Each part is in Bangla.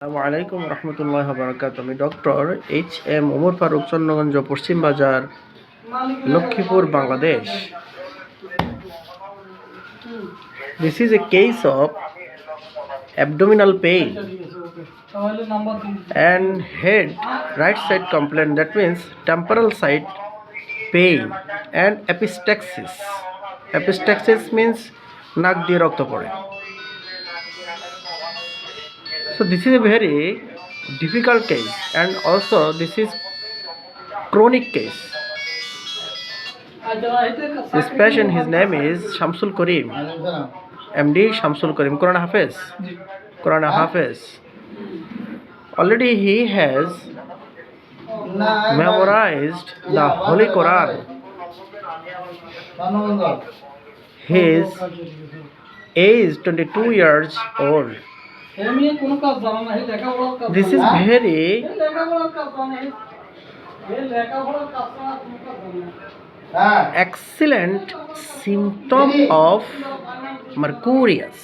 আসসালামু আলাইকুম রহমতুল্লাহ বারকাত আমি doctor H M Omar Faruk, Chandraganj, Paschim Bazar, Lakshmipur, Bangladesh. This is a case of abdominal pain and head right side complain that means temporal side pain and epistaxis epistaxis means নাক দিয়ে রক্ত পড়ে। So this is a very difficult case and also this is chronic case this patient his name is Shamsul Karim MD Shamsul Karim Quran Hafiz Quran Hafiz already he has memorized the Holy Quran. His age 22 years old. এমনি কোনো কাজ জানা না এই লেখাপড়ার কাজ This is জানে না। very এই লেখাপড়ার কাজ জানে না। এই লেখাপড়ার কাজ ছাড়া কোনো কাজ জানে না। excellent symptom of Mercurius.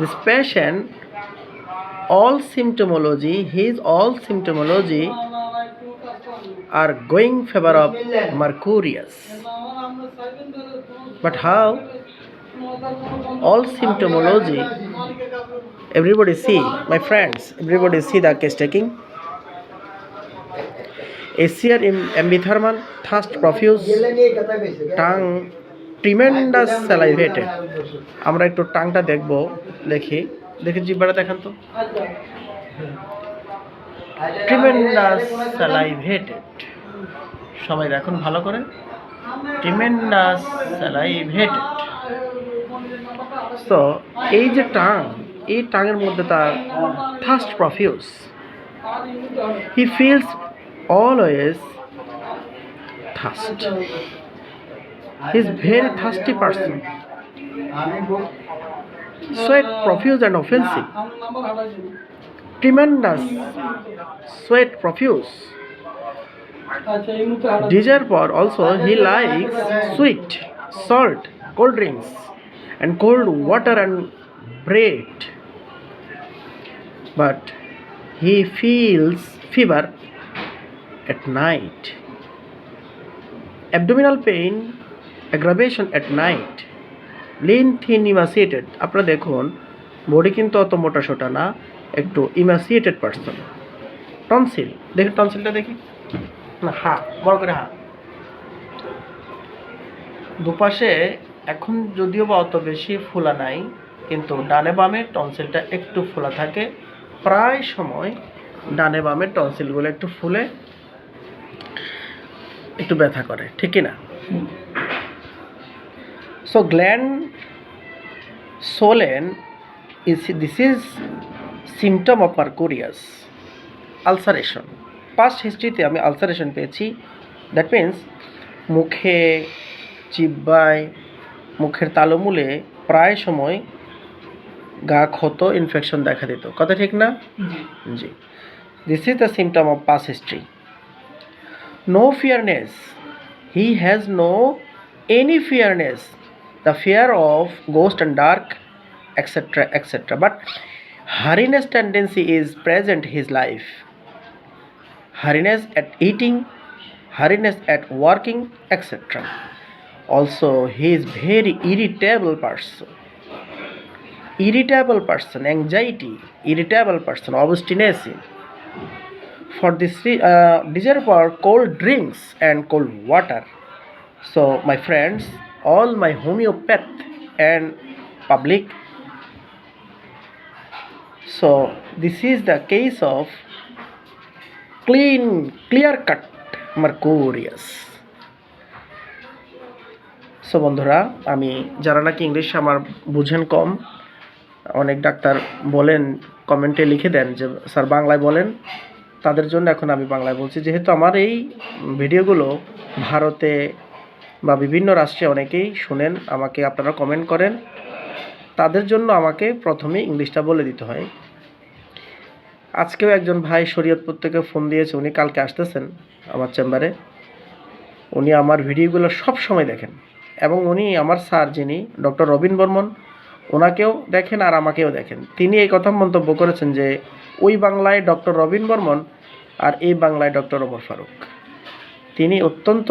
This patient, all symptomology, his all symptomology না, না, না, কোনো কাজ করে না। are going favor of Mercurius. না, আমার আমরা চাইবেন যে কোনো- But how? All symptomology everybody see my friends everybody see the case taking ACR in ambithermal thirst profuse tongue tremendous salivated আমরা একটু টাংটা দেখব দেখি দেখি জিব্বাটা দেখান তো আচ্ছা। ট্রিমেন্ডাস স্যালাইভেটেড সবাই দেখুন ভালো করে ট্রিমেন্ডাস স্যালাইভেটেড সো এই যে টাং, এই টাঙের মধ্যে তার first profuse he feels always thirst he is very thirsty person sweat profuse and offensive tremendous sweat profuse desire for also he like sweet salt cold drinks and cold water and bread but he feels fever at night abdominal pain aggravation at night lean thin emaciated আপনারা দেখুন বডি কিন্তু অত মোটা সোটা না একটু ইমাসিয়েটেড পার্সন টনসিল দেখি টনসিলটা দেখি না হা বড় করে হা দুপাশে এখন যদিও বা অত বেশি ফোলা নাই কিন্তু ডানে বামে টনসিলটা একটু ফোলা থাকে। প্রায় সময় ডানে বামে টনসিলগুলো একটু ফুলে একটু ব্যথা করে ঠিকই না? So gland swollen is this is symptom of mercurius ulceration past হিস্ট্রিতে আমি আলসারেশন পেয়েছি। দ্যাট মিন্স মুখে চিব্বায় মুখের তালুমূলে প্রায় সময় গা ক্ষত ইনফেকশন দেখা দিত। কথা ঠিক না? জি। This is the symptom of past history no fearness he has no any fearness the fear of ghost and dark etc etc but hurriness tendency is present his life. Hurriness at eating hurriness at working etc also he is very irritable person. Irritable person anxiety irritable person obstinacy. For this uh, desire for cold drinks and cold water. So my friends all my homeopath and public. So this is the case of clean clear cut mercurius so বন্ধুরা, আমি যারা নাকি ইংলিশ আমার বুঝেন কম, অনেক ডাক্তার বলেন, কমেন্টে লিখে দেন যে, স্যার বাংলায় বলেন। তাদের জন্য এখন আমি বাংলায় বলছি। যেহেতু আমার এই ভিডিওগুলো ভারতে বা বিভিন্ন রাষ্ট্রে অনেকেই শুনেন, আমাকে আপনারা কমেন্ট করেন। তাদের জন্য আমাকে প্রথমে ইংলিশটা বলে দিতে হয়। আজকেও একজন ভাই শরীয়তপুর থেকে ফোন দিয়েছে, উনি কালকে আসতেছেন আমার চেম্বারে। উনি আমার ভিডিওগুলো সব সময় দেখেন। এবং উনি আমার স্যার যিনি, ডক্টর রবীন বর্মন, ওনাকেও দেখেন আর আমাকেও দেখেন। তিনি এই কথা মন্তব্য করেছেন যে, ওই বাংলায় ডক্টর রবীন বর্মন আর এই বাংলায় ডক্টর ওমর ফারুক। তিনি অত্যন্ত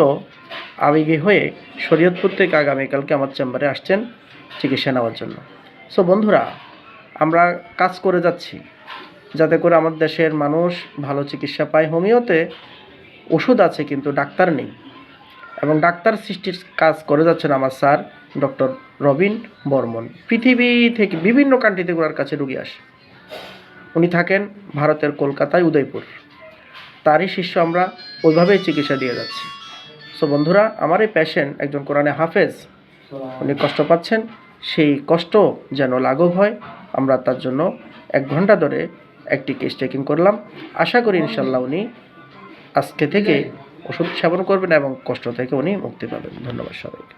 আবেগী হয়ে শরীয়তপুর থেকে আগামীকালকে আমার চেম্বারে আসছেন চিকিৎসা নেওয়ার জন্য। সো বন্ধুরা, আমরা কাজ করে যাচ্ছি। যাতে করে আমার দেশের মানুষ ভালো চিকিৎসা পায়। হোমিওতে ওষুধ আছে কিন্তু ডাক্তার নেই। ডাক্তার সৃষ্টির কাজ করে যাচ্ছেন আমার স্যার, ডক্টর রবিন বর্মন। পৃথিবী থেকে বিভিন্ন কান্ট্রি থেকে ওনার কাছে রুগী আসে। উনি থাকেন ভারতের কলকাতায় উদয়পুর। তারই শিষ্য আমরা ওইভাবেই চিকিৎসা দিয়ে যাচ্ছি। সো বন্ধুরা, আমার এই পেশেন্ট একজন কোরআনে হাফেজ। উনি কষ্ট পাচ্ছেন, সেই কষ্ট যেন লাঘব হয়। আমরা তার জন্য এক ঘণ্টা ধরে একটি কেস টেকিং করলাম। আশা করি ইনশাল্লাহ উনি আজকে থেকে ওষুধ সেবন করবেন এবং কষ্ট থেকে উনি মুক্তি পাবেন। ধন্যবাদ সবাইকে।